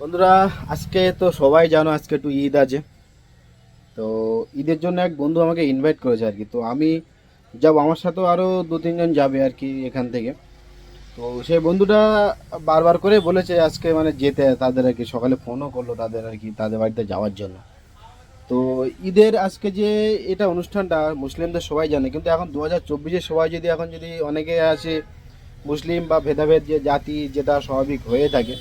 বন্ধুরা, আজকে তো সবাই জানো আজকে একটু ঈদ আছে। তো ঈদের জন্য এক বন্ধু আমাকে ইনভাইট করেছে আর কি। তো আমি যাব, আমার সাথেও আরও দু, তিনজন যাবে আর কি এখান থেকে। তো সেই বন্ধুটা বারবার করে বলেছে আজকে মানে যেতে, তাদের আর কি। সকালে ফোনও করল তাদের আর কি, তাদের বাড়িতে যাওয়ার জন্য। তো ঈদের আজকে যে এটা অনুষ্ঠানটা, মুসলিমদের সবাই জানে, কিন্তু এখন দু হাজার চব্বিশে সবাই যদি এখন যদি অনেকে আছে মুসলিম বা ভেদাভেদ যে জাতি, যেটা স্বাভাবিক হয়ে থাকে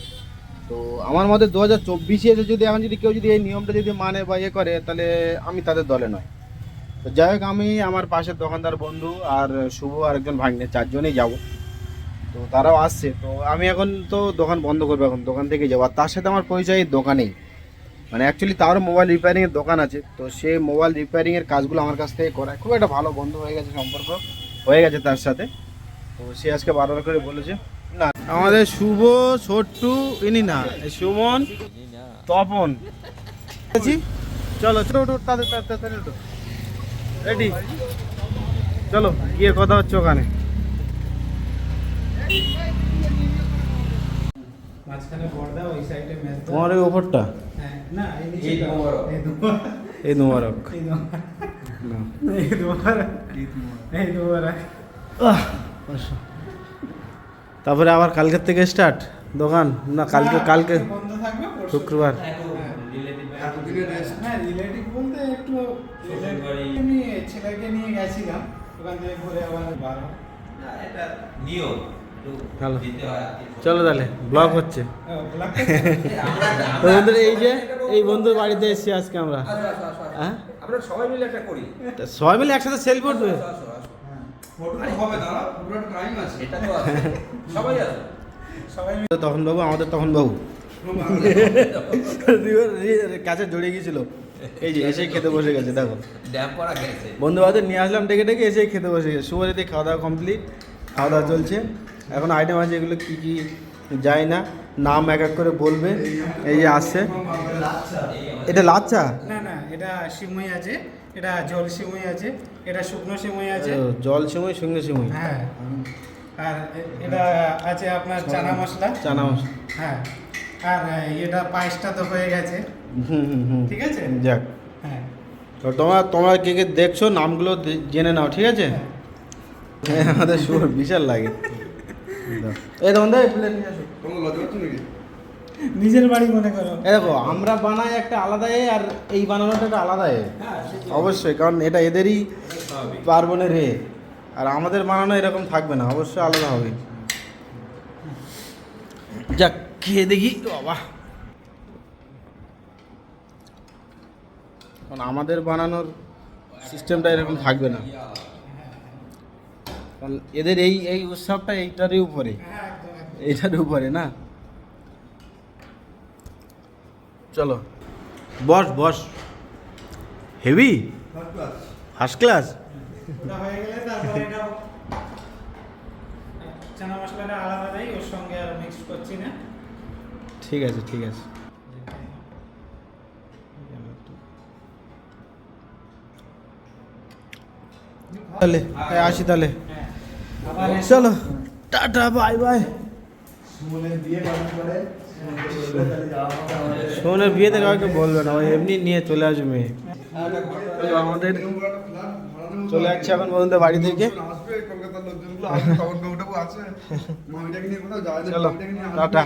তো আমার মতে দু হাজার চব্বিশে এসে যদি এখন যদি কেউ যদি এই নিয়মটা যদি মানে বা ইয়ে করে, তাহলে আমি তাদের দলে নয়। তো যাই হোক, আমি আমার পাশের দোকানদার বন্ধু আর শুভ আর একজন ভাগ্নে, চারজনেই যাব। তো তারাও আসছে। তো আমি এখন তো দোকান বন্ধ করব এখন, দোকান থেকে যাব। আর তার সাথে আমার পরিচয় দোকানেই। মানে অ্যাকচুয়ালি তারও মোবাইল রিপেয়ারিংয়ের দোকান আছে। তো সে মোবাইল রিপেয়ারিংয়ের কাজগুলো আমার কাছ থেকে করায়। খুব একটা ভালো বন্ধু হয়ে গেছে, সম্পর্ক হয়ে গেছে তার সাথে। তো সে আজকে বারবার করে বলেছে। না। আমাদের শুভ ছোট্টু ইনি না সুমন তপন? চলো ছোট তাদের রেডি চলো গিয়ে কথা হচ্ছে ওখানে। মাঝখানে পর্দা ওই সাইডে মেজদা তোমার ওই ওপরটা? হ্যাঁ না এই মোবারক। এই মোবারক। এই নোমারক এই মোবারক। তারপরে আবার কালকের থেকে স্টার্ট দোকান। না কালকে কালকে বন্ধ থাকবে পরশু- শুক্রবার। হ্যাঁ। চলো তাহলে ব্লগ হচ্ছে। বন্ধুরা এই যে এই বন্ধুর বাড়িতে এসেছি আজকে আমরা। হ্যাঁ? সবাই মিলে একটা করি। তা সবাই মিলে একসাথে সেলফি উঠবে? তখন বাবু আমাদের তখন বাবু। কাছে জড়িয়ে গিয়েছিল। এই যে এসে খেতে বসে গেছে দেখো। বন্ধু বান্ধব নিয়ে আসলাম ডেকে ডেকে এসে খেতে বসে গেছে। সুবারিতে খাওয়া দাওয়া কমপ্লিট খাওয়া দাওয়া চলছে। এখন আইটেম আছে এগুলো কী কী যায় না। নাম এক এক করে বলবে। এই যে আসছে। এটা লাচ্চা না না এটা সিমুই আছে। এটা জল সিমুই আছে এটা শুকনো সিমুই আছে। ও, জল সিমুই সঙ্গে সিমুই। হ্যাঁ। আর এটা আছে আপনার চানা মশলা। চানা মশলা। হ্যাঁ। আর এটা পায়েসটা তো হয়ে গেছে। হুম হুম হুম। ঠিক আছে? যাক। হ্যাঁ। তো তোমরা তোমরা কে কে দেখছ নামগুলো জেনে নাও ঠিক আছে? হ্যাঁ, আমাদের শুভ বিশাল লাগে। এই দেখ প্লেট নিয়ে আসো। নিজের বাড়ি মনে করো। দেখো আমরা বানাই একটা আলাদা এ আর এই বানানোটা একটা আলাদা এ। অবশ্যই কারণ এটা এদেরই পার্বণের এ। আর আমাদের বানানো এরকম থাকবে না অবশ্যই আলাদা হবে। যাক খেয়ে দেখি বাবা। কারণ আমাদের বানানোর সিস্টেমটা এরকম থাকবে না। কারণ এদের এই এই উৎসবটা এইটারই উপরে। হ্যাঁ। এইটার উপরে না? চলো। Boss boss. Heavy? First class ওটা হয়ে গেলে তারপরে এটা চানা মশলাটা আলাদা দেয় ওর সঙ্গে আর মিক্স করছি না। ঠিক আছে ঠিক আছে। তাহলে হ্যাঁ, আসি তাহলে। হ্যাঁ। চলো। টাটা বাই বাই সোনের বিয়েতে কাউকে বলবে না ওই এমনি নিয়ে চলে আসবে। মেয়ে আমাদের চলে যাচ্ছে এখন পর্যন্ত বাড়ি থেকে। চলো। টাটা।